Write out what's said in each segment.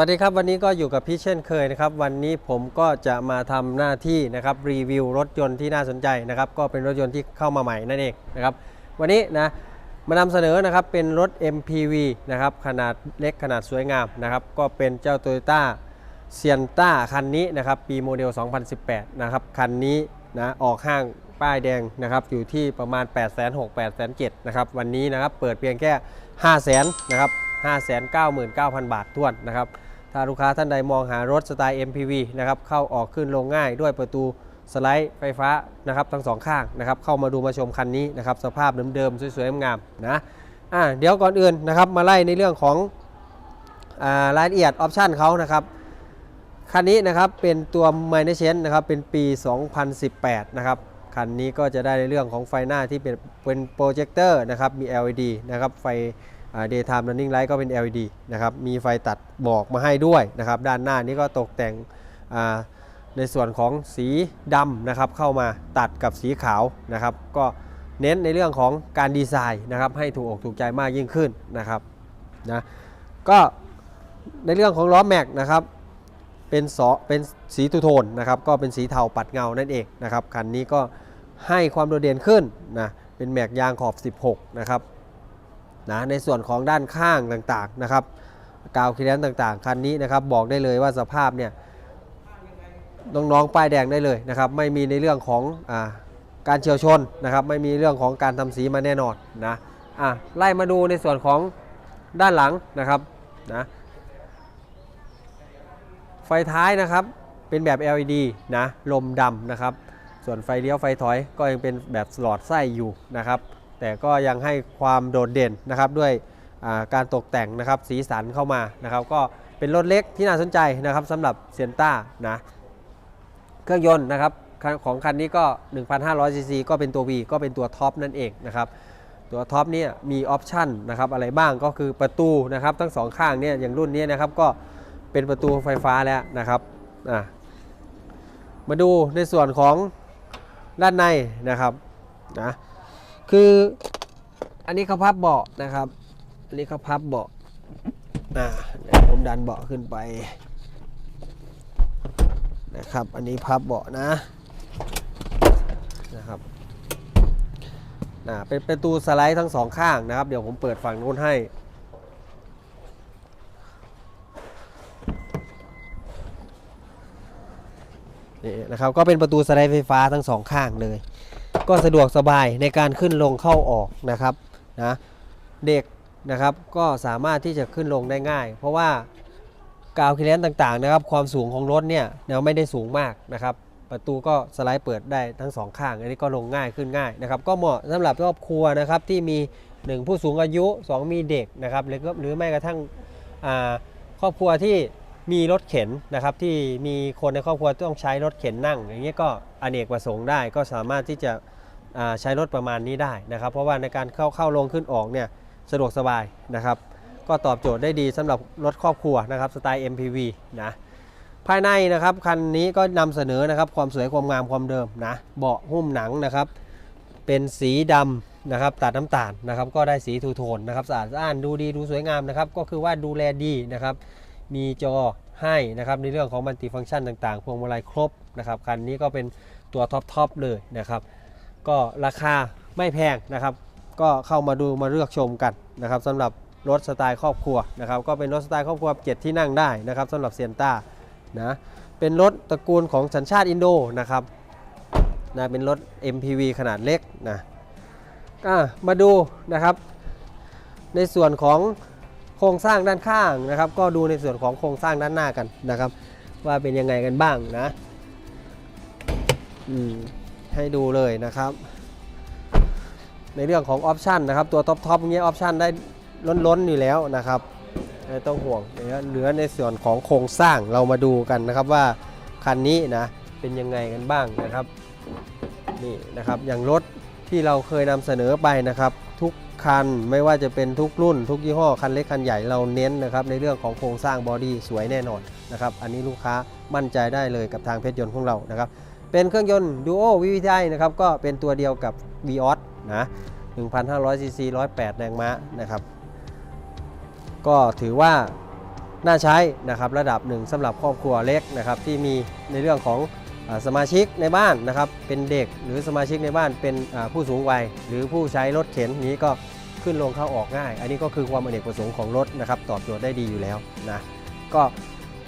วัสดีครับ วันนี้ก็อยู่กับพี่เช่นเคยนะครับ วันนี้ผมก็จะมาทำหน้าที่นะครับรีวิวรถยนต์ที่น่าสนใจนะครับ ก็เป็นรถยนต์ที่เข้ามาใหม่นั่นเองนะครับ วันนี้นะมานำเสนอนะครับเป็นรถ MPV นะครับขนาดเล็กขนาดสวยงามนะครับ ก็เป็นเจ้า Toyota เซียนต้าคันนี้นะครับปีโมเดล 2018 นะครับ คันนี้นะออกห้างป้ายแดงนะครับอยู่ที่ประมาณ 8 6 0 0 0 8 7 0 0นะครับวันนี้นะครับเปิดเพียงแค่ 5 0 0 0 0 0นะครับ599,000 บาททวนนะครับ ถ้าลูกค้าท่านใดมองหารถสไตล์ MPV นะครับเข้าออกขึ้นลงง่ายด้วยประตูสไลด์ไฟฟ้านะครับทั้งสองข้างนะครับเข้ามาดูมาชมคันนี้นะครับสภาพเดิมๆสวยๆงามๆนะอะเดี๋ยวก่อนอื่นนะครับมาไล่ในเรื่องของอ่ารายละเอียดออปชันเขานะครับคันนี้นะครับเป็นตัว m i n เ r Change นะครับเป็นปี 2018 นะครับคันนี้ก็จะได้ในเรื่องของไฟหน้าที่เป็นเป็นโปรเจคเตอร์นะครับมี LED นะครับไฟ daytime running light ก็เป็น LED นะครับ มีไฟตัดบอกมาให้ด้วยนะครับ ด้านหน้านี้ก็ตกแต่งในส่วนของสีดำนะครับ เข้ามาตัดกับสีขาวนะครับ ก็เน้นในเรื่องของการดีไซน์นะครับ ให้ถูกอกถูกใจมากยิ่งขึ้นนะครับนะก็ในเรื่องของล้อแม็กนะครับเป็นสอเป็นสีทูโทนนะครับก็เป็นสีเทาปัดเงานั่นเองนะครับคันนี้ก็ให้ความโดดเด่นขึ้นนะเป็นแม็กยางขอบ 16 นะครับ นะในส่วนของด้านข้างต่างๆนะครับกาวคีแลนต่างๆ คันนี้นะครับบอกได้เลยว่าสภาพเนี่ยน้องๆป้ายแดงได้เลยนะครับไม่มีในเรื่องของอการเฉียวชนนะครับไม่มีเรื่องของการทำสีมาแน่นอนนะอะไล่มาดูในส่วนของด้านหลังนะครับนะไฟท้ายนะครับเป็นแบบ LED นะลมดำนะครับส่วนไฟเลี้ยวไฟถอยก็ยังเป็นแบบหลอดไส้อยู่นะครับ แต่ก็ยังให้ความโดดเด่นนะครับด้วยาการตกแต่งนะครับสีสันเข้ามานะครับ ก็เป็นรถเล็กที่น่าสนใจนะครับสำหรับเซียนต้านะเครื่องยนต์นะครับของคันนี้ก็ 1,500 ซีซีก็เป็นตัว V ก็เป็นตัวท็อปนั่นเองนะครับตัวท็อปเนี่ยมีออปชันนะครับอะไรบ้างก็คือประตูนะครับทั้งสองข้างเนี่ยอย่างรุ่นนี้นะครับก็เป็นประตูไฟฟ้าแล้วนะครับมาดูในส่วนของด้านในนะครับนะ คืออันนี้เขาพับเบาะนะครับ อันนี้เขาพับเบาะอะเดี๋ยวผมดันเบาะขึ้นไปนะครับ อันนี้พับเบาะนะนะครับอะเป็นประตูสไลด์ทั้งสองข้างนะครับ เดี๋ยวผมเปิดฝั่งนู้นให้นี่นะครับก็เป็นประตูสไลด์ไฟฟ้าทั้งสองข้างเลย ก็สะดวกสบายในการขึ้นลงเข้าออกนะครับนะเด็กนะครับก็สามารถที่จะขึ้นลงได้ง่าย เพราะว่ากาวคีเลนต่างๆนะครับความสูงของรถเนี่ยเนาไม่ได้สูงมากนะครับ ประตูก็สไลด์เปิดได้ทั้งสองข้าง อันนี้ก็ลงง่ายขึ้นง่ายนะครับก็เหมาะสำหรับครอบครัวนะครับที่มี 1 ผู้สูงอายุ 2 มีเด็กนะครับหรือหรือไม่กระทั่งครอบครัวที่มีรถเข็นนะครับที่มีคนในครอบครัวต้องใช้รถเข็นนั่ง อย่างเงี้ยก็อเนกประสงค์ได้ก็สามารถที่จะ ใช้รถประมาณนี้ได้นะครับ เพราะว่าในการเข้าเข้าลงขึ้นออกเนี่ยสะดวกสบายนะครับ ก็ตอบโจทย์ได้ดีสำหรับรถครอบครัวนะครับสไตล์ MPV นะภายในนะครับคันนี้ก็นำเสนอนะครับความสวยความงามความเดิมนะเบาะหุ้มหนังนะครับเป็นสีดำนะครับตัดน้ำตาลนะครับก็ได้สีทูโทนนะครับสะอาดสะอ้านดูดีดูสวยงามนะครับก็คือว่าดูแลดีนะครับมีจอให้นะครับในเรื่องของมัลติฟังก์ชันต่างๆ พวงมาลัยครบนะครับคันนี้ก็เป็นตัวท็อปๆเลยนะครับ ก็ราคาไม่แพงนะครับ ก็เข้ามาดูมาเลือกชมกันนะครับสำหรับรถสไตล์ครอบครัวนะครับ ก็เป็นรถสไตล์ครอบครัว 7 ที่นั่งได้นะครับสำหรับเซียนต้านะเป็นรถตระกูลของสัญชาติอินโดนะครับนะเป็นรถ MPV ขนาดเล็กนะอะมาดูนะครับ ในส่วนของโครงสร้างด้านข้างนะครับ ก็ดูในส่วนของโครงสร้างด้านหน้ากันนะครับ ว่าเป็นยังไงกันบ้างนะ อืม ให้ดูเลยนะครับ ในเรื่องของออปชันนะครับตัวท็อปท็อปเงี้ยออปชันได้ล้นๆอยู่แล้วนะครับไม่ต้องห่วงเหลือในส่วนของโครงสร้างเรามาดูกันนะครับว่าคันนี้นะเป็นยังไงกันบ้างนะครับนี่นะครับอย่างรถที่เราเคยนำเสนอไปนะครับ ทุกคันไม่ว่าจะเป็นทุกรุ่น ทุกยี่ห้อคันเล็กคันใหญ่เราเน้นนะครับในเรื่องของโครงสร้างบอดี้สวยแน่นอนนะครับอันนี้ลูกค้ามั่นใจได้เลยกับทางเพชรยนต์ของเรานะครับ เป็นเครื่องยนต์ Duo VVTi นะครับก็เป็นตัวเดียวกับ Vios นะ1,500ซีซี108 แรงม้านะครับ ก็ถือว่าน่าใช้นะครับระดับหนึ่งสำหรับครอบครัวเล็กนะครับที่มีในเรื่องของอสมาชิกในบ้านนะครับเป็นเด็กหรือสมาชิกในบ้านเป็นผู้สูงวัย หรือผู้ใช้รถเข็นนี้ก็ขึ้นลงเข้าออกง่าย อันนี้ก็คือความอเนกประสงค์ของรถนะครับตอบโจทย์ได้ดีอยู่แล้วนะก็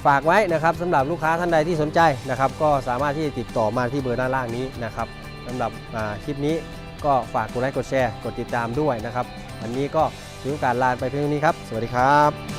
ฝากไว้นะครับสำหรับลูกค้าท่านใดที่สนใจนะครับก็สามารถที่จะติดต่อมาที่เบอร์ด้านล่างนี้นะครับสำหรับคลิปนี้ก็ฝากกดไลค์กดแชร์ กดติดตามด้วยนะครับ วันนี้ก็ถือโอกาสลาไปเพียงเท่านี้ครับ สวัสดีครับ